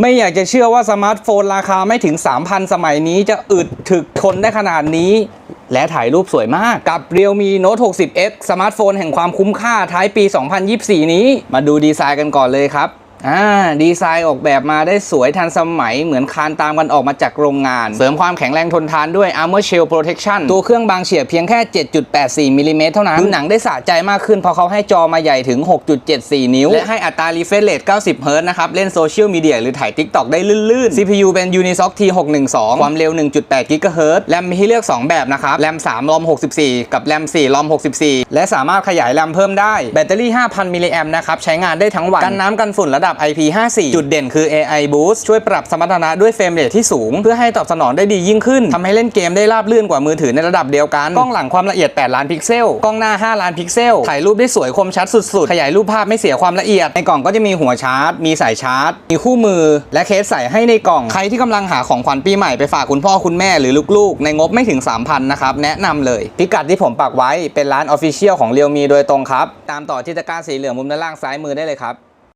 ไม่อยากจะเชื่อว่าสมาร์ทโฟนราคาไม่ถึง 3,000 สมัยนี้จะอึดถึกทนได้ขนาดนี้ และถ่ายรูปสวยมาก กับ Realme Note 60X สมาร์ทโฟนแห่งความคุ้มค่าท้ายปี 2024 นี้ มาดูดีไซน์กันก่อนเลยครับ อ่าดีไซน์ออกแบบมาได้สวยทันสมัยเหมือนคานตามกันออกมาจากโรงงาน เสริมความแข็งแรงทนทานด้วย Armor Shell Protection ตัวเครื่องบางเฉียบเพียงแค่ 7.84มิลลิเมตรเท่านั้นหนังได้สะใจมากขึ้นเพราะเขาให้จอมาใหญ่ถึง 6.74 นิ้ว และให้อัตรา refresh rate 90เฮิรต์นะครับ เล่นโซเชียลมีเดียหรือถ่าย TikTok ได้ลื่นๆ CPU เป็น Unisoc T612 ความเร็ว 1.8 GHz แรมมีให้เลือก 2 แบบนะครับแรม3รอม64 กับแรม4รอม64 และสามารถขยายแรมเพิ่มได้แบตเตอรี่ 5,000 มิลลิแอมป์นะครับใช้งานได้ทั้งวันกันน้ำกันฝุ่นระดับดับ IP54 จุดเด่นคือ AI Boost ช่วยปรับสมรรถนะด้วยเฟรมเรทที่สูง เพื่อให้ตอบสนองได้ดียิ่งขึ้นทำให้เล่นเกมได้ราบรื่นกว่ามือถือในระดับเดียวกัน กล้องหลังความละเอียด 8 ล้านพิกเซล กล้องหน้า 5 ล้านพิกเซล ถ่ายรูปได้สวยคมชัดสุดๆ ขยายรูปภาพไม่เสียความละเอียด ในกล่องก็จะมีหัวชาร์จ มีสายชาร์จ มีคู่มือ และเคสใส่ให้ในกล่อง ใครที่กำลังหาของขวัญปีใหม่ไปฝากคุณพ่อคุณแม่หรือลูกๆ ในงบไม่ถึง 3,000 นะครับ แนะนำเลย พิกัดที่ผมปักไว้เป็นร้านออฟฟิเชียลของเรียวมีโดยตรงครับ ตามต่อที่ตะกร้าสีเหลืองมุมด้านล่างซ้ายมือได้เลยครับ